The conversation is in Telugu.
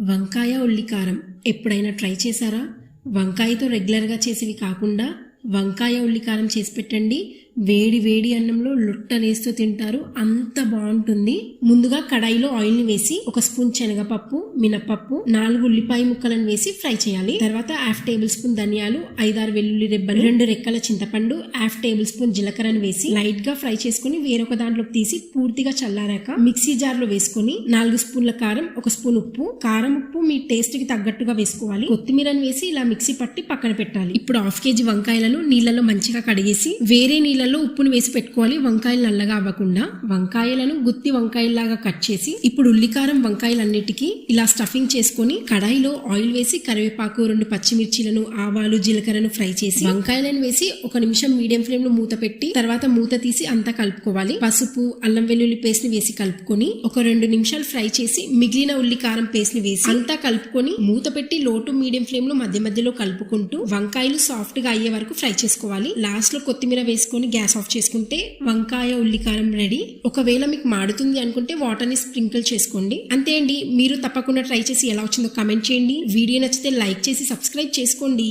వంకాయ ఉల్లికారం ఎప్పుడైనా ట్రై చేశారా? వంకాయతో రెగ్యులర్గా చేసేవి కాకుండా వంకాయ ఉల్లికారం చేసి పెట్టండి. వేడి వేడి అన్నంలో లొట్టలేస్తూ తింటారు. అంత బాగుంటుంది. ముందుగా కడాయిలో ఆయిల్ని వేసి ఒక స్పూన్ శనగపప్పు మినపప్పు నాలుగు ఉల్లిపాయ ముక్కలను వేసి ఫ్రై చేయాలి. తర్వాత హాఫ్ టేబుల్ స్పూన్ ధనియాలు ఐదారు వెల్లుల్లి రెబ్బలు రెండు రెక్కల చింతపండు హాఫ్ టేబుల్ స్పూన్ జీలకర్రను వేసి లైట్గా ఫ్రై చేసుకుని వేరొక దాంట్లోకి తీసి పూర్తిగా చల్లారాక మిక్సీ జార్లో వేసుకొని నాలుగు స్పూన్ల కారం ఒక స్పూన్ ఉప్పు. కారం ఉప్పు మీ టేస్ట్కి తగ్గట్టుగా వేసుకోవాలి. కొత్తిమీరని వేసి ఇలా మిక్సీ పట్టి పక్కన పెట్టాలి. ఇప్పుడు హాఫ్ కేజీ వంకాయలను నీళ్ళలో మంచిగా కడిగేసి వేరే నీళ్ళలో ఉప్పును వేసి పెట్టుకోవాలి. వంకాయలు నల్లగా అవ్వకుండా. వంకాయలను గుత్తి వంకాయలాగా కట్ చేసి ఇప్పుడు ఉల్లికారం వంకాయలన్నిటికీ ఇలా స్టఫింగ్ చేసుకొని కడాయిలో ఆయిల్ వేసి కరివేపాకు రెండు పచ్చిమిర్చీలను ఆవాలు జీలకర్రను ఫ్రై చేసి వంకాయలను వేసి ఒక నిమిషం మీడియం ఫ్లేమ్లో మూత పెట్టి తర్వాత మూత తీసి అంతా కలుపుకోవాలి. పసుపు అల్లం వెల్లుల్లి పేస్ట్ని వేసి కలుపుకొని ఒక రెండు నిమిషాలు ఫ్రై చేసి మిగిలిన ఉల్లికారం పేస్ట్ని వేసి అంతా కలుపుకొని మూత పెట్టి లో టు మీడియం ఫ్లేమ్లో మధ్య మధ్యలో కలుపుకుంటూ వంకాయలు సాఫ్ట్గా అయ్యే వరకు ఫ్రై చేసుకోవాలి. లాస్ట్లో కొత్తిమీర వేసుకొని గ్యాస్ ఆఫ్ చేసుకుంటే వంకాయ ఉల్లికారం రెడీ. ఒకవేళ మీకు మాడుతుంది అనుకుంటే వాటర్ని స్ప్రింకిల్ చేసుకోండి. అంతే అండి. మీరు తప్పకుండా ట్రై చేసి ఎలా వచ్చిందో కమెంట్ చేయండి. వీడియో నచ్చితే లైక్ చేసి సబ్స్క్రైబ్ చేసుకోండి.